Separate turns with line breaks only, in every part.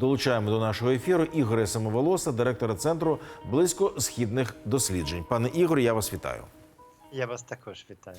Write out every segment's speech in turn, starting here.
Долучаємо до нашого ефіру Ігоря Самоволоса, директора центру близькосхідних досліджень. Пане Ігор, я вас вітаю.
Я вас також вітаю.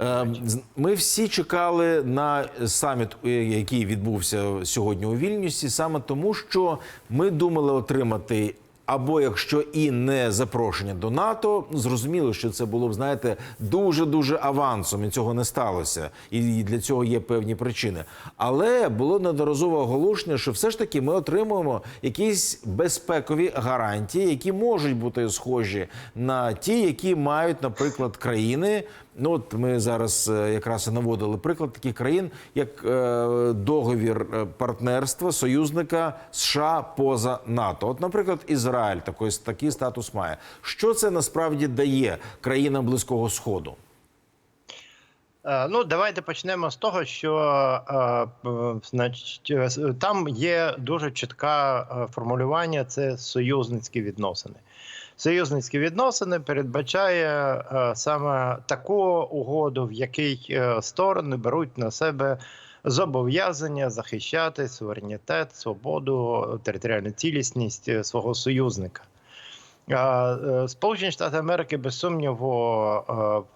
Е, з- Ми всі чекали на саміт, е, який відбувся сьогодні у Вільнюсі, саме тому, що ми думали отримати. Або якщо і не запрошення до НАТО, зрозуміло, що це було б знаєте дуже дуже авансом, і цього не сталося. І для цього є певні причини. Але було неодноразово оголошення, що все ж таки ми отримуємо якісь безпекові гарантії, які можуть бути схожі на ті, які мають, наприклад, країни. Ну, от ми зараз е, якраз і наводили приклад таких країн, як е, договір е, партнерства союзника США поза НАТО. От, наприклад, Ізраїль такий, такий статус має. Що це насправді дає країнам Близького Сходу?
Ну, давайте почнемо з того, що значить, там є дуже чітке формулювання: це союзницькі відносини. Союзницькі відносини передбачає е, саме таку угоду, в якій е, сторони беруть на себе зобов'язання захищати суверенітет, свободу, територіальну цілісність е, свого союзника. Сполучені Штати Америки без сумніву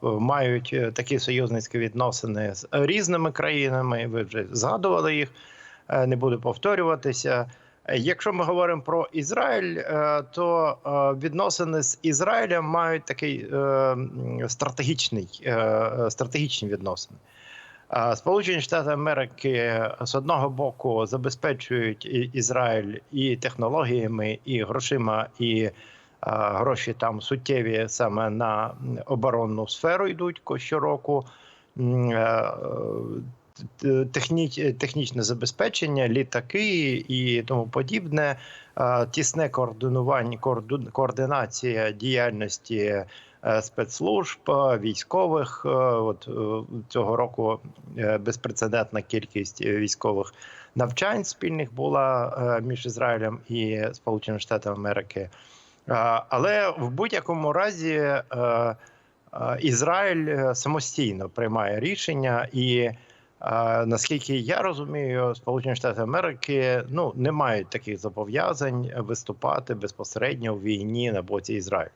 мають такі союзницькі відносини з різними країнами. Ви вже згадували їх, не буду повторюватися. Якщо ми говоримо про Ізраїль, е, то е, відносини з Ізраїлем мають такий е, стратегічний стратегічні відносини. Сполучені Штати Америки з одного боку забезпечують Ізраїль і технологіями, і грошима, і гроші там суттєві саме на оборонну сферу йдуть щороку. Техніч- технічне забезпечення, літаки і тому подібне, тісне координування, координація діяльності е, спецслужб, е, військових. Е, От цього року безпрецедентна кількість військових навчань спільних була між Ізраїлем і Сполученими Штатами Америки. Але в будь-якому разі Ізраїль самостійно приймає рішення, і наскільки я розумію, Сполучені Штати Америки ну не мають таких зобов'язань виступати безпосередньо в війні на боці Ізраїлю.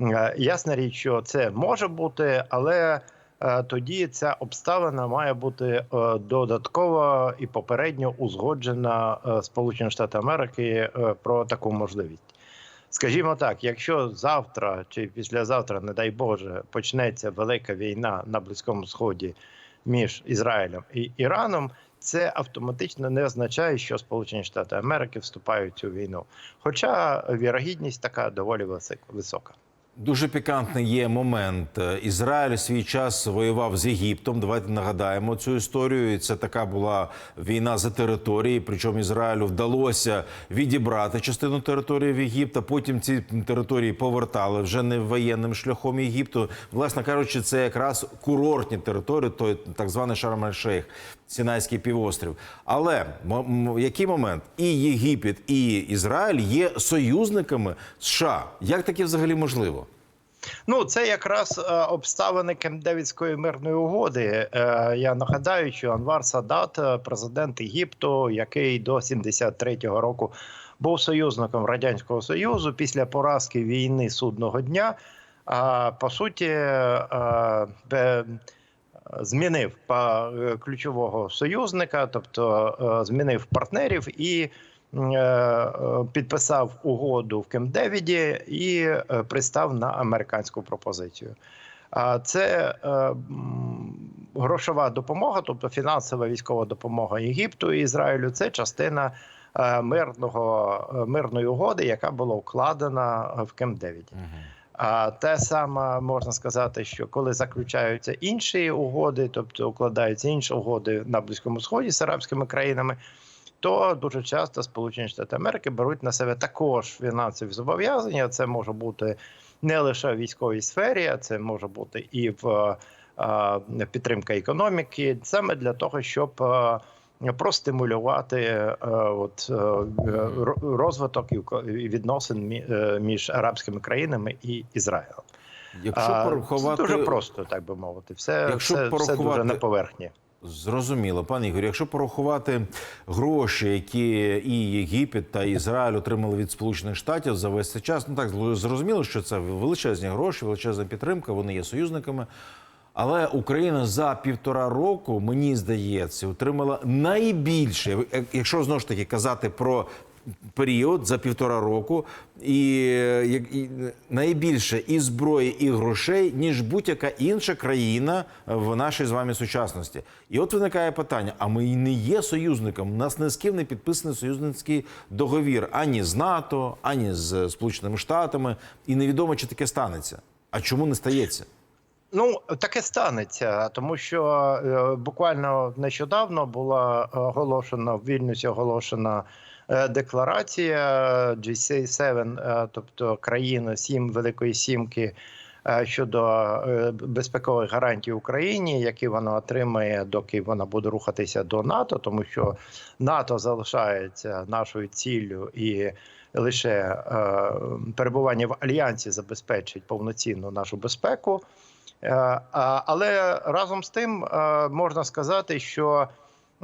Е, Ясна річ, що це може бути, але е, тоді ця обставина має бути е, додатково і попередньо узгоджена Сполучені Штати Америки про таку можливість. Скажімо так, якщо завтра чи післязавтра, не дай Боже, почнеться велика війна на Близькому Сході між Ізраїлем і Іраном, це автоматично не означає, що Сполучені Штати Америки вступають цю війну. Хоча вірогідність така доволі висока.
Дуже пікантний є момент. Е, Ізраїль свій час воював з Єгиптом. Давайте нагадаємо цю історію. Це така була війна за території. Причому Ізраїлю вдалося відібрати частину території в Єгипта. Потім ці території повертали вже не воєнним шляхом Єгипту. Власне кажучи, це якраз курортні території, той так званий Шарм-ель-Шейх, Сінайський півострів. Але який момент? І Єгипет, і Ізраїль є союзниками США. Як таке взагалі можливо?
Ну, це якраз е, обставини Кемп-Девідської мирної угоди. Е, я нагадаю, що Анвар Садат, е, президент Єгипту, який до 73-го року був союзником Радянського Союзу після поразки війни судного дня, по суті, змінив е, ключового союзника, тобто е, змінив партнерів і е, підписав угоду в Кемп-Девіді і пристав на американську пропозицію. А це грошова допомога, тобто фінансова військова допомога Єгипту і Ізраїлю. Це частина мирного мирної угоди, яка була укладена в Кемп-Девіді. А те саме можна сказати, що коли заключаються інші угоди, тобто укладаються інші угоди на Близькому Сході з арабськими країнами, то дуже часто Сполучені Штати Америки беруть на себе також фінансові зобов'язання. Це може бути не лише в військовій сфері, а це може бути і в підтримка економіки, саме для того, щоб простимулювати е, от, е, ро- розвиток і відносин е, між арабськими країнами і Ізраїлем.
Якщо порахувати
це дуже просто, так би мовити. Все,
Якщо
все, все дуже
порахувати-
на поверхні.
Зрозуміло, пане Ігор. Якщо порахувати гроші, які і Єгипет та Ізраїль отримали від Сполучених Штатів за весь цей час, ну так зрозуміло, що це величезні гроші, величезна підтримка. Вони є союзниками. Але Україна за півтора року, мені здається, отримала найбільше, якщо знову ж таки казати про період за півтора року, і, і найбільше і зброї, і грошей, ніж будь-яка інша країна в нашій з вами сучасності. І от виникає питання: а ми і не є союзником. У нас ні з ким не підписаний союзницький договір ані з НАТО, ані з Сполученими Штатами. І невідомо, чи таке станеться. А чому не стається?
Ну, таке станеться, тому що е, буквально нещодавно була оголошена в Вільнюсі оголошена е, декларація GC7, е, тобто країн сім Великої Сімки щодо безпекових гарантій Україні, які вона отримає, доки вона буде рухатися до НАТО, тому що НАТО залишається нашою ціллю і. Лише перебування в альянсі забезпечить повноцінну нашу безпеку. Е, Але разом з тим е, можна сказати, що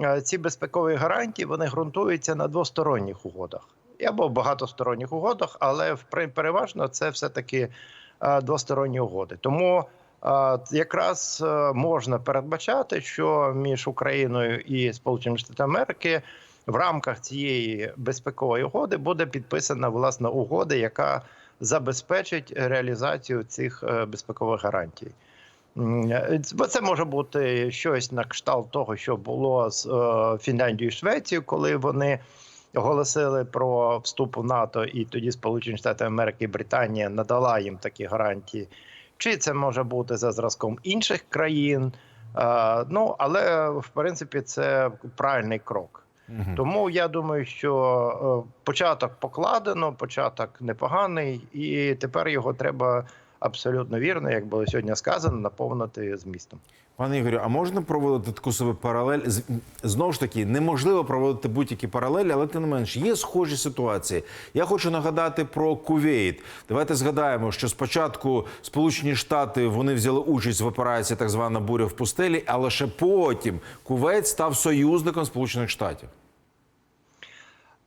е, ці безпекові гарантії вони ґрунтуються на двосторонніх угодах або багатосторонніх угодах, але переважно це все таки двосторонні угоди. Тому якраз можна передбачати, що між Україною і Сполученими Штатами Америки в рамках цієї безпекової угоди буде підписана власна угода, яка забезпечить реалізацію цих безпекових гарантій. Це може бути щось на кшталт того, що було з е, Фінляндією і Швецією, коли вони оголосили про вступ у НАТО, і тоді Сполучені Штати Америки і Британія надала їм такі гарантії. Чи це може бути за зразком інших країн? Е, Ну але в принципі це правильний крок.
Мгм.
Тому я думаю, що е, початок покладено, початок непоганий, і тепер його треба абсолютно вірно, як було сьогодні сказано, наповнити змістом.
Пане Ігорю, а можна проводити таку собі паралель? Знову ж таки, неможливо проводити будь-які паралелі, але тим не менш є схожі ситуації. Я хочу нагадати про Кувейт. Давайте згадаємо, що спочатку Сполучені Штати вони взяли участь в операції так звана буря в пустелі, а лише потім Кувейт став союзником Сполучених Штатів.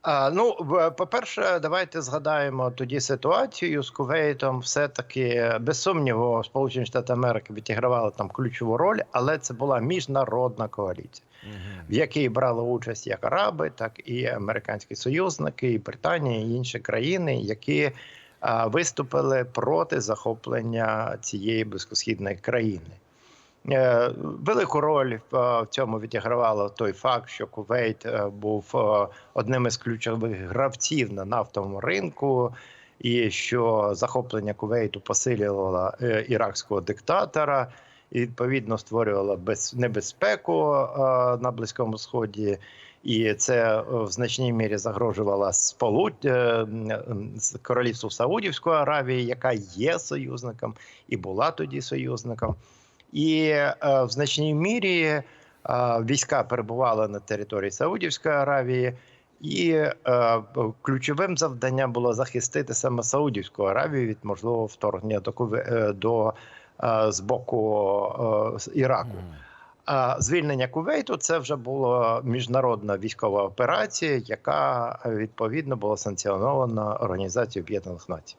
А, ну, по-перше, давайте згадаємо тоді ситуацію з Кувейтом. Все-таки, без сумніву, Сполучені Штати Америки відігравали там ключову роль, але це була міжнародна коаліція, в якій брали участь як араби, так і американські союзники, і Британія, і інші країни, які виступили проти захоплення цієї близькосхідної країни. Е, Велику роль е, в цьому відігравало той факт, що Кувейт е, був одним із ключових гравців на нафтовому ринку, і що захоплення Кувейту посилювало іракського диктатора і відповідно створювало небезпеку на Близькому Сході. І це в значній мірі загрожувало сполу... м, з королівству Саудівської Аравії, яка є союзником і була тоді союзником. І е, в значній мірі е, війська перебували на території Саудівської Аравії, і е, ключовим завданням було захистити саме Саудівську Аравію від можливого вторгнення до, до е, з боку е, Іраку. А звільнення Кувейту це вже була міжнародна військова операція, яка відповідно була санкціонована Організацією Об'єднаних Націй.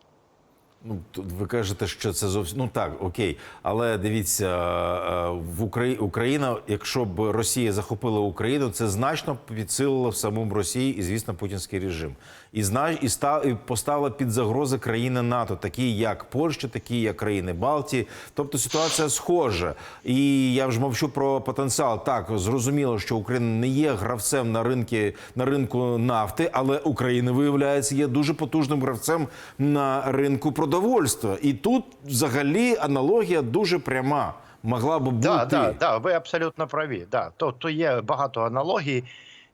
Ну, тут ви кажете, що це зовсім ну так, окей. Але дивіться, е, в Украї... Україна, якщо б Росія захопила Україну, це значно підсилило в самому Росії і, звісно, путінський режим. І зна... і, став... і поставила під загрози країни НАТО, такі як Польща, такі як країни Балтії. Тобто ситуація схожа. І я вже мовчу про потенціал. Так, зрозуміло, що Україна не є гравцем на ринки на ринку нафти, але Україна виявляється є дуже потужним гравцем на ринку продовольства. І тут взагалі аналогія дуже пряма. Могла би бути.
Так, да, да, ви абсолютно праві. Да. То, то є багато аналогій.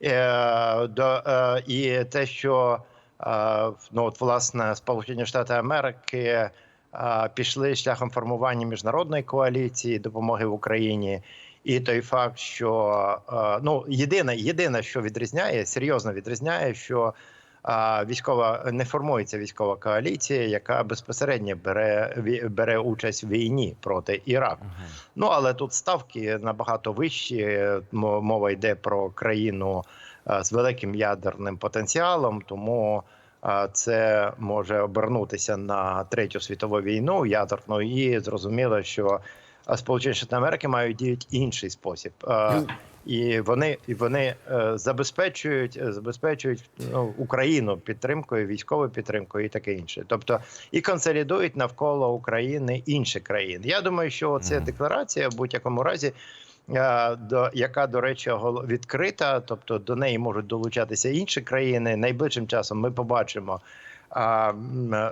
Е, до, е, і те, що е, ну, от, власне Сполучені Штати Америки е, пішли шляхом формування міжнародної коаліції допомоги в Україні. І той факт, що е, ну єдине, єдине, що відрізняє, серйозно відрізняє, що військова не формується військова коаліція, яка безпосередньо бере бере участь в війні проти Іраку. Ну але тут ставки набагато вищі. Мова йде про країну з великим ядерним потенціалом, тому це може обернутися на третю світову війну ядерну, і зрозуміло, що Сполучені Штати Америки мають діяти інший спосіб. І вони і вони е, забезпечують е, забезпечують ну, Україну підтримкою, військовою підтримкою і таке інше. Тобто і консолідують навколо України інші країни. Я думаю, що ця
Мгм.
декларація в будь-якому разі. е, До яка до речі відкрита, тобто до неї можуть долучатися інші країни. Найближчим часом ми побачимо а,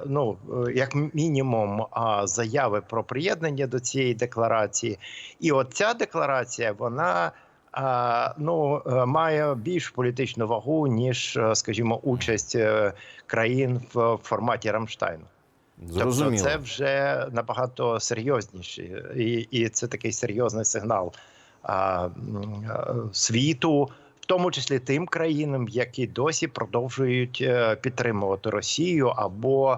ну як мінімум а, заяви про приєднання до цієї декларації. І от ця декларація вона ну е, має більш політичну вагу ніж, е, скажімо, участь е, країн в форматі Рамштайну.
Зрозуміло.
Тобто це вже набагато серйозніше, і, і це такий серйозний сигнал а, світу, в тому числі тим країнам, які досі продовжують підтримувати Росію або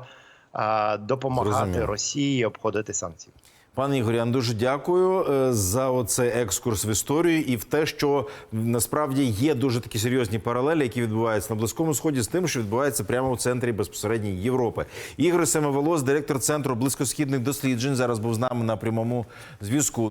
а, допомагати
Зрозуміло.
Росії обходити санкції.
Пане Ігорі, я дуже дякую е, за оцей екскурс в історію і в те, що насправді є дуже такі серйозні паралелі, які відбуваються на близькому сході з тим, що відбувається прямо в центрі безпосередньої Європи. Ігор Семиволос, директор центру близькосхідних досліджень, зараз був з нами на прямому зв'язку.